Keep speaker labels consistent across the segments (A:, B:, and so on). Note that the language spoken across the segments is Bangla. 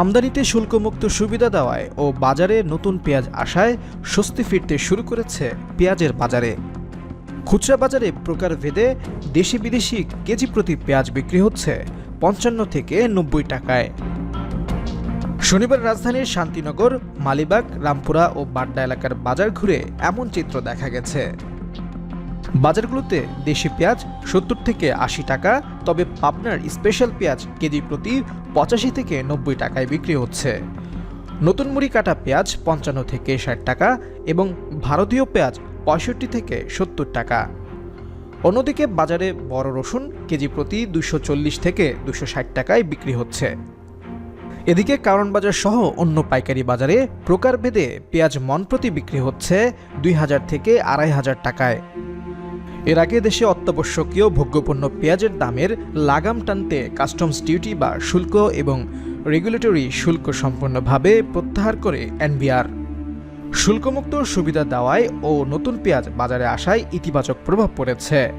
A: আমদানিতে শুল্কমুক্ত সুবিধা দেওয়ায় ও বাজারে নতুন পেঁয়াজ আসায় স্বস্তি ফিরতে শুরু করেছে পেঁয়াজের বাজারে। খুচরা বাজারে প্রকারভেদে দেশি বিদেশি কেজি প্রতি পেঁয়াজ বিক্রি হচ্ছে পঞ্চান্ন থেকে নব্বই টাকায়। শনিবার রাজধানীর শান্তিনগর, মালিবাগ, রামপুরা ও বাড্ডা এলাকার বাজার ঘুরে এমন চিত্র দেখা গেছে। বাজারগুলোতে দেশি পেঁয়াজ সত্তর থেকে আশি টাকা, তবে পাবনার স্পেশাল পেঁয়াজ কেজি প্রতি পঁচাশি থেকে নব্বই টাকায় বিক্রি হচ্ছে। নতুন মুড়ি কাটা পেঁয়াজ পঞ্চান্ন থেকে ষাট টাকা এবং ভারতীয় পেঁয়াজ পঁয়ষট্টি থেকে সত্তর টাকা। অন্যদিকে বাজারে বড় রসুন কেজি প্রতি দুশো চল্লিশ থেকে দুশো ষাট টাকায় বিক্রি হচ্ছে। এদিকে কারণ বাজার সহ অন্য পাইকারি বাজারে প্রকারভেদে পেঁয়াজ মন প্রতি বিক্রি হচ্ছে দুই হাজার থেকে আড়াই হাজার টাকায়। এর আগে দেশে অত্যাবশ্যকীয় ভোগ্যপণ্য পেঁয়াজের দামের লাগাম টানতে কাস্টমস ডিউটি বা শুল্ক এবং রেগুলেটরি শুল্ক সম্পূর্ণভাবে প্রত্যাহার করে এনবিআর। শুল্কমুক্ত সুবিধা দেওয়ায় ও নতুন পেঁয়াজ বাজারে আসায় ইতিবাচক প্রভাব পড়েছে।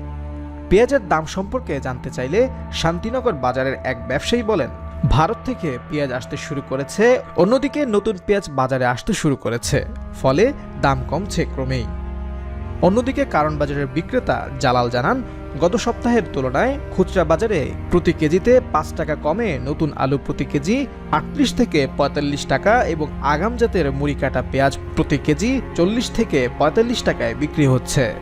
A: পেঁয়াজের দাম সম্পর্কে জানতে চাইলে শান্তিনগর বাজারের এক ব্যবসায়ী বলেন, ভারত থেকে পেঁয়াজ আসতে শুরু করেছে, অন্যদিকে নতুন পেঁয়াজ বাজারে আসতে শুরু করেছে, ফলে দাম কমছে ক্রমেই। অন্যদিকে কারণ বাজারের বিক্রেতা জালাল জানান, গত সপ্তাহের তুলনায় খুচরা বাজারে প্রতি কেজিতে পাঁচ টাকা কমে নতুন আলু প্রতি কেজি আটত্রিশ থেকে পঁয়তাল্লিশ টাকা এবং আগাম জাতের মুড়ি কাটা পেঁয়াজ প্রতি কেজি চল্লিশ থেকে পঁয়তাল্লিশ টাকায় বিক্রি হচ্ছে।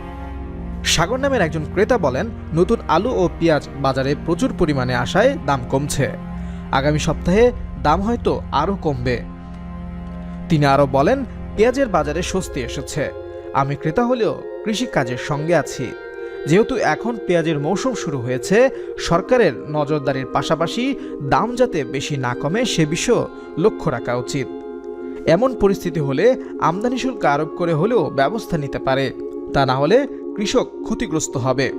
A: সাগর নামের একজন ক্রেতা বলেন, নতুন আলু ও পেঁয়াজ বাজারে প্রচুর পরিমাণে আসায় দাম কমছে। আগামী সপ্তাহে দাম হয়তো আরও কমবে। তিনি আরও বলেন, পেঁয়াজের বাজারে স্বস্তি এসেছে। আমি ক্রেতা হলেও কৃষিকাজের সঙ্গে আছি। যেহেতু এখন পেঁয়াজের মৌসুম শুরু হয়েছে, সরকারের নজরদারির পাশাপাশি দাম যাতে বেশি না কমে সে বিষয়ে লক্ষ্য রাখা উচিত। এমন পরিস্থিতি হলে আমদানি শুল্ক আরোপ করে হলেও ব্যবস্থা নিতে পারে। তা না হলে কৃষক ক্ষতিগ্রস্ত হবে।